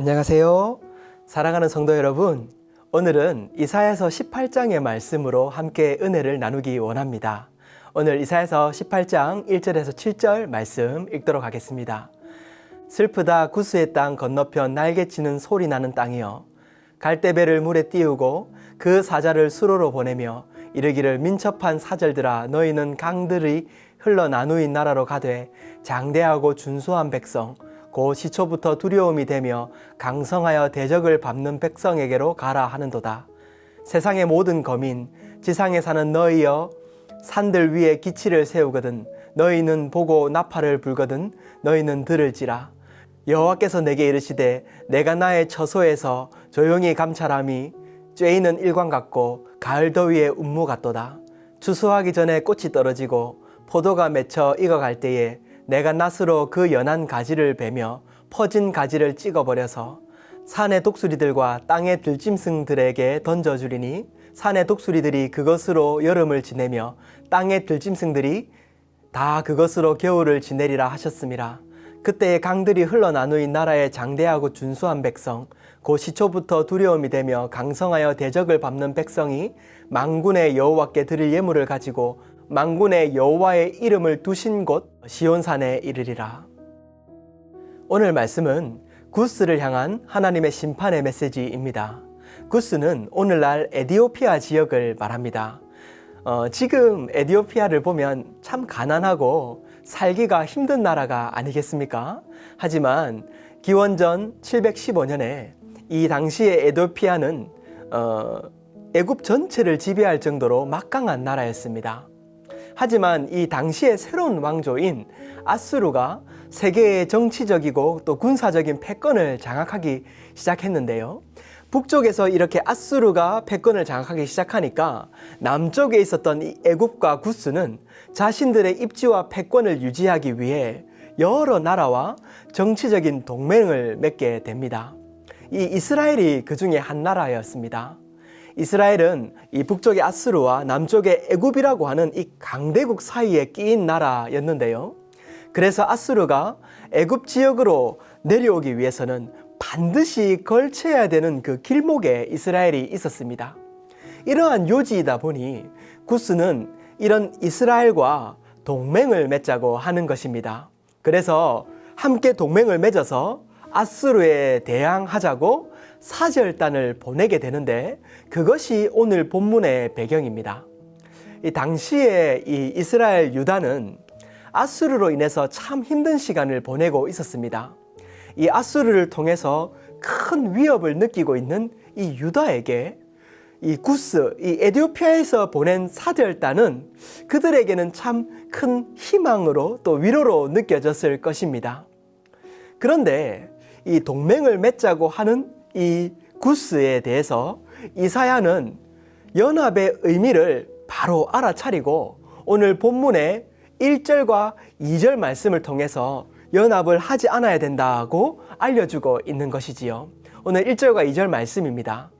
안녕하세요. 사랑하는 성도 여러분. 오늘은 이사야서 18장의 말씀으로 함께 은혜를 나누기 원합니다. 오늘 이사야서 18장 1절에서 7절 말씀 읽도록 하겠습니다. 슬프다 구스의 땅 건너편 날개치는 소리 나는 땅이여 갈대배를 물에 띄우고 그 사자를 수로로 보내며 이르기를 민첩한 사절들아 너희는 강들이 흘러 나누인 나라로 가되 장대하고 준수한 백성 곧 시초부터 두려움이 되며 강성하여 대적을 밟는 백성에게로 가라 하는도다. 세상의 모든 거민 지상에 사는 너희여 산들 위에 기치를 세우거든 너희는 보고 나팔을 불거든 너희는 들을지라. 여호와께서 내게 이르시되 내가 나의 처소에서 조용히 감찰함이 쬐이는 일광 같고 가을 더위의 운무 같도다. 추수하기 전에 꽃이 떨어지고 포도가 맺혀 익어갈 때에 내가 낫으로 그 연한 가지를 베며 퍼진 가지를 찍어버려서 산의 독수리들과 땅의 들짐승들에게 던져주리니 산의 독수리들이 그것으로 여름을 지내며 땅의 들짐승들이 다 그것으로 겨울을 지내리라 하셨음이라. 그때의 강들이 흘러나누인 나라의 장대하고 준수한 백성, 곧 시초부터 두려움이 되며 강성하여 대적을 밟는 백성이 망군의 여호와께 드릴 예물을 가지고 망군의 여호와의 이름을 두신 곳 시온산에 이르리라. 오늘 말씀은 구스를 향한 하나님의 심판의 메시지입니다. 구스는 오늘날 에디오피아 지역을 말합니다. 어, 지금 에디오피아를 보면 참 가난하고 살기가 힘든 나라가 아니겠습니까? 하지만 기원전 715년에 이 당시의 에디오피아는 어, 애굽 전체를 지배할 정도로 막강한 나라였습니다. 하지만 이 당시의 새로운 왕조인 아수르가 세계의 정치적이고 또 군사적인 패권을 장악하기 시작했는데요. 북쪽에서 이렇게 아수르가 패권을 장악하기 시작하니까 남쪽에 있었던 이 애굽과 구스는 자신들의 입지와 패권을 유지하기 위해 여러 나라와 정치적인 동맹을 맺게 됩니다. 이 이스라엘이 그 중에 한 나라였습니다. 이스라엘은 이 북쪽의 아스르와 남쪽의 애굽이라고 하는 이 강대국 사이에 끼인 나라였는데요. 그래서 아스르가 애굽 지역으로 내려오기 위해서는 반드시 걸쳐야 되는 그 길목에 이스라엘이 있었습니다. 이러한 요지이다 보니 구스는 이런 이스라엘과 동맹을 맺자고 하는 것입니다. 그래서 함께 동맹을 맺어서 아스르에 대항하자고 사절단을 보내게 되는데 그것이 오늘 본문의 배경입니다. 이 당시에 이 이스라엘 유다는 아수르로 인해서 참 힘든 시간을 보내고 있었습니다. 이 아수르를 통해서 큰 위협을 느끼고 있는 이 유다에게 이 구스, 이 에디오피아에서 보낸 사절단은 그들에게는 참 큰 희망으로 또 위로로 느껴졌을 것입니다. 그런데 이 동맹을 맺자고 하는 이 구스에 대해서 이사야는 연합의 의미를 바로 알아차리고 오늘 본문의 1절과 2절 말씀을 통해서 연합을 하지 않아야 된다고 알려주고 있는 것이지요. 오늘 1절과 2절 말씀입니다.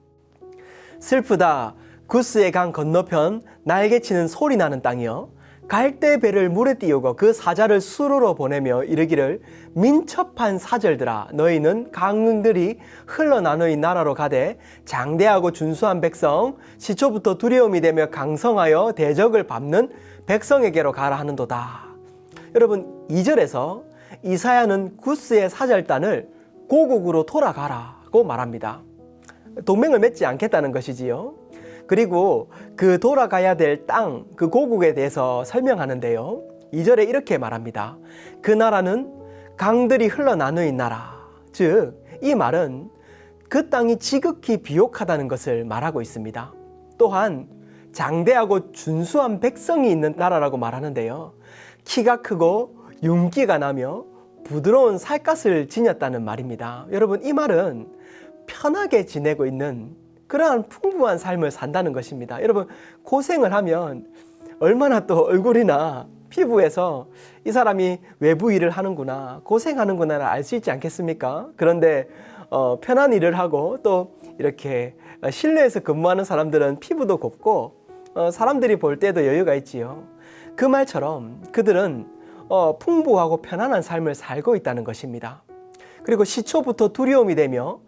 슬프다. 구스의 강 건너편 날개치는 소리 나는 땅이여. 갈대배를 물에 띄우고 그 사자를 수로로 보내며 이르기를 민첩한 사절들아 너희는 강릉들이 흘러나누인 나라로 가되 장대하고 준수한 백성 시초부터 두려움이 되며 강성하여 대적을 밟는 백성에게로 가라 하는도다. 여러분 2절에서 이사야는 구스의 사절단을 고국으로 돌아가라고 말합니다. 동맹을 맺지 않겠다는 것이지요. 그리고 그 돌아가야 될 땅, 그 고국에 대해서 설명하는데요. 2절에 이렇게 말합니다. 그 나라는 강들이 흘러나누인 나라. 즉, 이 말은 그 땅이 지극히 비옥하다는 것을 말하고 있습니다. 또한 장대하고 준수한 백성이 있는 나라라고 말하는데요. 키가 크고 윤기가 나며 부드러운 살갗을 지녔다는 말입니다. 여러분, 이 말은 편하게 지내고 있는 그러한 풍부한 삶을 산다는 것입니다. 여러분, 고생을 하면 얼마나 또 얼굴이나 피부에서 이 사람이 외부 일을 하는구나, 고생하는구나를 알 수 있지 않겠습니까? 그런데 어, 편한 일을 하고 또 이렇게 실내에서 근무하는 사람들은 피부도 곱고 어, 사람들이 볼 때도 여유가 있지요. 그 말처럼 그들은 어, 풍부하고 편안한 삶을 살고 있다는 것입니다. 그리고 시초부터 두려움이 되며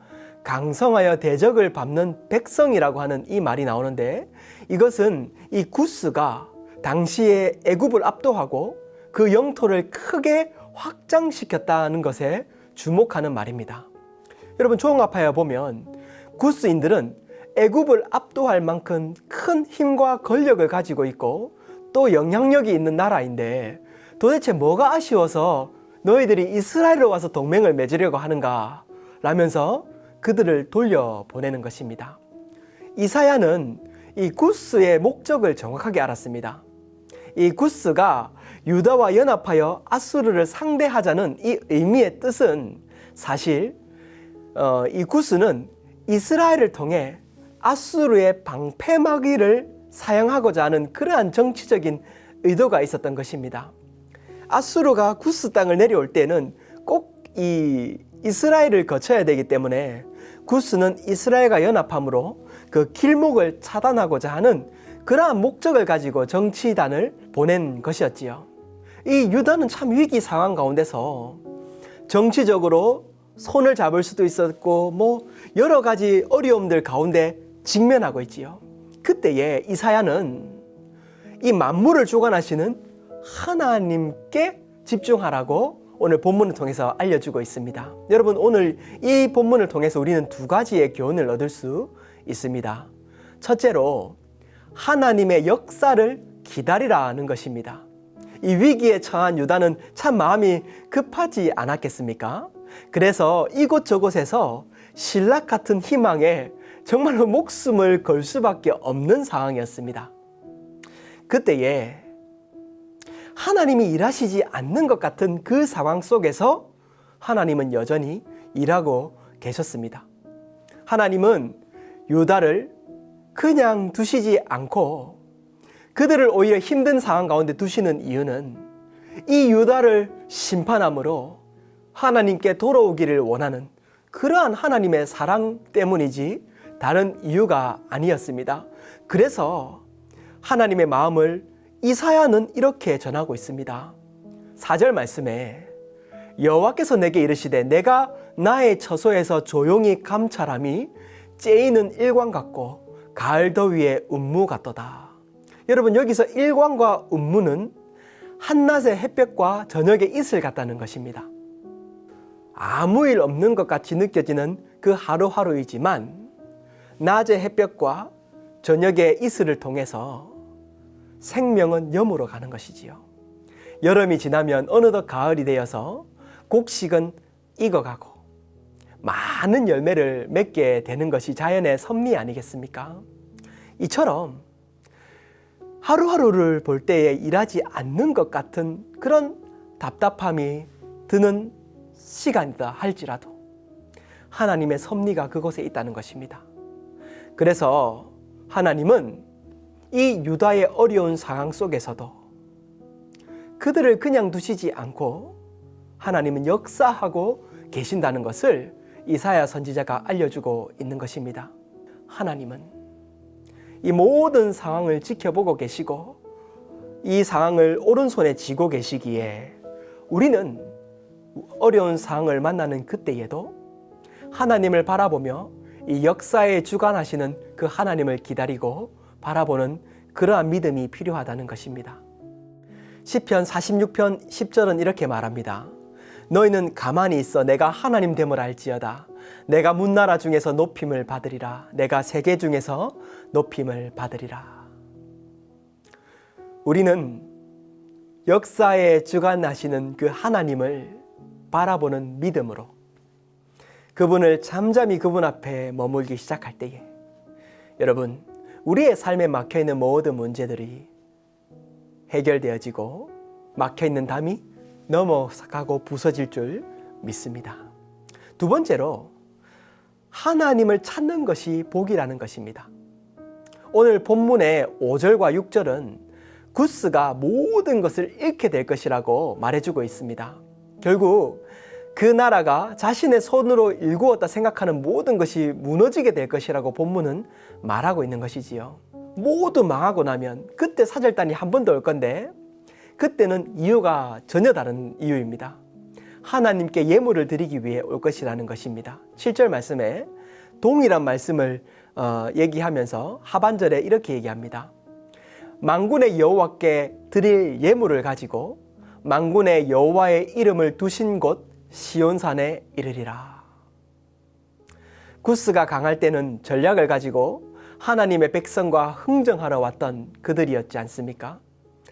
강성하여 대적을 밟는 백성이라고 하는 이 말이 나오는데 이것은 이 구스가 당시에 애굽을 압도하고 그 영토를 크게 확장시켰다는 것에 주목하는 말입니다. 여러분 종합하여 보면 구스인들은 애굽을 압도할 만큼 큰 힘과 권력을 가지고 있고 또 영향력이 있는 나라인데 도대체 뭐가 아쉬워서 너희들이 이스라엘로 와서 동맹을 맺으려고 하는가 라면서 그들을 돌려보내는 것입니다. 이사야는 이 구스의 목적을 정확하게 알았습니다. 이 구스가 유다와 연합하여 아수르를 상대하자는 이 의미의 뜻은 사실 어, 이 구스는 이스라엘을 통해 아수르의 방패막이를 사용하고자 하는 그러한 정치적인 의도가 있었던 것입니다. 아수르가 구스 땅을 내려올 때는 꼭 이 이스라엘을 거쳐야 되기 때문에 구스는 이스라엘과 연합함으로 그 길목을 차단하고자 하는 그러한 목적을 가지고 정치단을 보낸 것이었지요. 이 유다는 참 위기 상황 가운데서 정치적으로 손을 잡을 수도 있었고 뭐 여러 가지 어려움들 가운데 직면하고 있지요. 그때에 이사야는 이 만물을 주관하시는 하나님께 집중하라고 오늘 본문을 통해서 알려주고 있습니다. 여러분 오늘 이 본문을 통해서 우리는 두 가지의 교훈을 얻을 수 있습니다. 첫째로 하나님의 역사를 기다리라는 것입니다. 이 위기에 처한 유다는 참 마음이 급하지 않았겠습니까? 그래서 이곳저곳에서 신락 같은 희망에 정말로 목숨을 걸 수밖에 없는 상황이었습니다. 그때에 하나님이 일하시지 않는 것 같은 그 상황 속에서 하나님은 여전히 일하고 계셨습니다. 하나님은 유다를 그냥 두시지 않고 그들을 오히려 힘든 상황 가운데 두시는 이유는 이 유다를 심판함으로 하나님께 돌아오기를 원하는 그러한 하나님의 사랑 때문이지 다른 이유가 아니었습니다. 그래서 하나님의 마음을 이사야는 이렇게 전하고 있습니다. 4절 말씀에 여호와께서 내게 이르시되 내가 나의 처소에서 조용히 감찰함이 째이는 일광 같고 가을 더위에 운무 같도다. 여러분 여기서 일광과 운무는 한낮의 햇볕과 저녁의 이슬 같다는 것입니다. 아무 일 없는 것 같이 느껴지는 그 하루하루이지만 낮의 햇볕과 저녁의 이슬을 통해서 생명은 염으로 가는 것이지요. 여름이 지나면 어느덧 가을이 되어서 곡식은 익어가고 많은 열매를 맺게 되는 것이 자연의 섭리 아니겠습니까? 이처럼 하루하루를 볼 때에 일하지 않는 것 같은 그런 답답함이 드는 시간이다 할지라도 하나님의 섭리가 그곳에 있다는 것입니다. 그래서 하나님은 이 유다의 어려운 상황 속에서도 그들을 그냥 두시지 않고 하나님은 역사하고 계신다는 것을 이사야 선지자가 알려주고 있는 것입니다. 하나님은 이 모든 상황을 지켜보고 계시고 이 상황을 오른손에 쥐고 계시기에 우리는 어려운 상황을 만나는 그때에도 하나님을 바라보며 이 역사에 주관하시는 그 하나님을 기다리고 바라보는 그러한 믿음이 필요하다는 것입니다. 시편 46편 10절은 이렇게 말합니다. 너희는 가만히 있어 내가 하나님 됨을 알지어다. 내가 문나라 중에서 높임을 받으리라. 내가 세계 중에서 높임을 받으리라. 우리는 역사에 주관하시는 그 하나님을 바라보는 믿음으로 그분을 잠잠히 그분 앞에 머물기 시작할 때에 여러분 우리의 삶에 막혀 있는 모든 문제들이 해결되어지고 막혀 있는 담이 넘어가고 부서질 줄 믿습니다. 두 번째로 하나님을 찾는 것이 복이라는 것입니다. 오늘 본문의 5절과 6절은 구스가 모든 것을 잃게 될 것이라고 말해주고 있습니다. 결국 그 나라가 자신의 손으로 일구었다 생각하는 모든 것이 무너지게 될 것이라고 본문은 말하고 있는 것이지요. 모두 망하고 나면 그때 사절단이 한 번 더 올 건데 그때는 이유가 전혀 다른 이유입니다. 하나님께 예물을 드리기 위해 올 것이라는 것입니다. 7절 말씀에 동일한 말씀을 어, 얘기하면서 하반절에 이렇게 얘기합니다. 망군의 여호와께 드릴 예물을 가지고 망군의 여호와의 이름을 두신 곳 시온산에 이르리라. 구스가 강할 때는 전략을 가지고 하나님의 백성과 흥정하러 왔던 그들이었지 않습니까?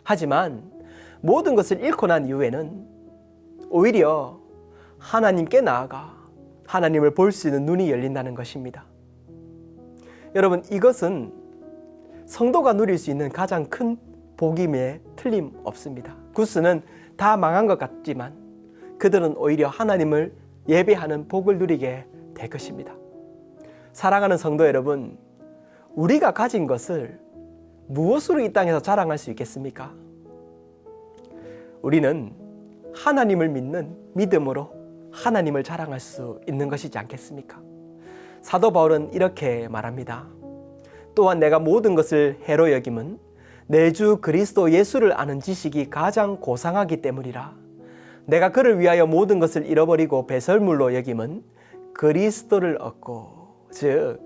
하지만 모든 것을 잃고 난 이후에는 오히려 하나님께 나아가 하나님을 볼 수 있는 눈이 열린다는 것입니다. 여러분, 이것은 성도가 누릴 수 있는 가장 큰 복임에 틀림없습니다. 구스는 다 망한 것 같지만 그들은 오히려 하나님을 예배하는 복을 누리게 될 것입니다. 사랑하는 성도 여러분, 우리가 가진 것을 무엇으로 이 땅에서 자랑할 수 있겠습니까? 우리는 하나님을 믿는 믿음으로 하나님을 자랑할 수 있는 것이지 않겠습니까? 사도 바울은 이렇게 말합니다. 또한 내가 모든 것을 해로 여김은 내 주 그리스도 예수를 아는 지식이 가장 고상하기 때문이라. 내가 그를 위하여 모든 것을 잃어버리고 배설물로 여김은 그리스도를 얻고 즉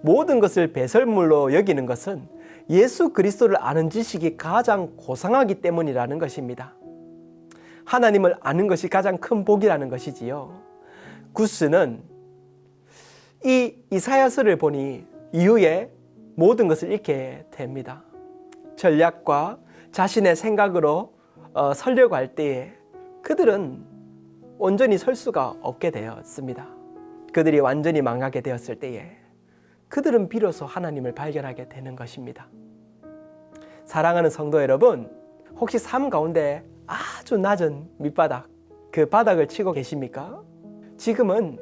모든 것을 배설물로 여기는 것은 예수 그리스도를 아는 지식이 가장 고상하기 때문이라는 것입니다. 하나님을 아는 것이 가장 큰 복이라는 것이지요. 구스는 이 이사야서를 보니 이후에 모든 것을 잃게 됩니다. 전략과 자신의 생각으로 어, 설려고 할 때에 그들은 온전히 설 수가 없게 되었습니다. 그들이 완전히 망하게 되었을 때에 그들은 비로소 하나님을 발견하게 되는 것입니다. 사랑하는 성도 여러분, 혹시 삶 가운데 아주 낮은 밑바닥, 그 바닥을 치고 계십니까? 지금은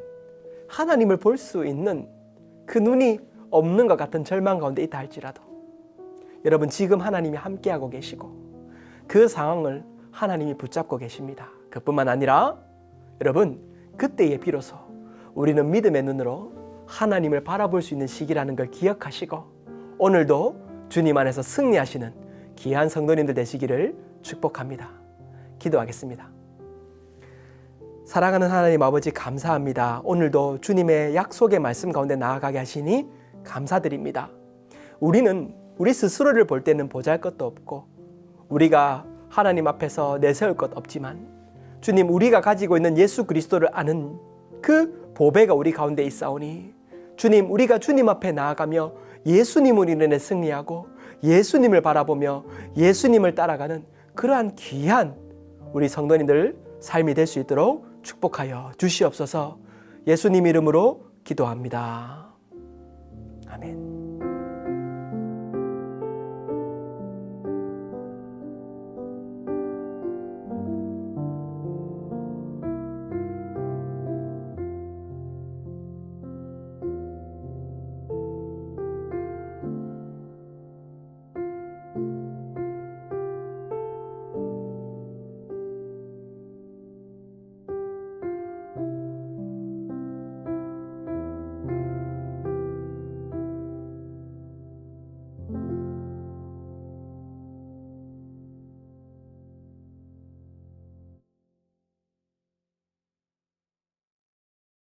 하나님을 볼 수 있는 그 눈이 없는 것 같은 절망 가운데 있다 할지라도 여러분 지금 하나님이 함께하고 계시고 그 상황을 하나님이 붙잡고 계십니다. 그뿐만 아니라 여러분 그때에 비로소 우리는 믿음의 눈으로 하나님을 바라볼 수 있는 시기라는 걸 기억하시고 오늘도 주님 안에서 승리하시는 귀한 성도님들 되시기를 축복합니다. 기도하겠습니다. 사랑하는 하나님 아버지 감사합니다. 오늘도 주님의 약속의 말씀 가운데 나아가게 하시니 감사드립니다. 우리는 우리 스스로를 볼 때는 보잘 것도 없고 우리가 하나님 앞에서 내세울 것 없지만 주님 우리가 가지고 있는 예수 그리스도를 아는 그 보배가 우리 가운데 있사오니 주님 우리가 주님 앞에 나아가며 예수님을 인해 승리하고 예수님을 바라보며 예수님을 따라가는 그러한 귀한 우리 성도님들 삶이 될 수 있도록 축복하여 주시옵소서 예수님 이름으로 기도합니다.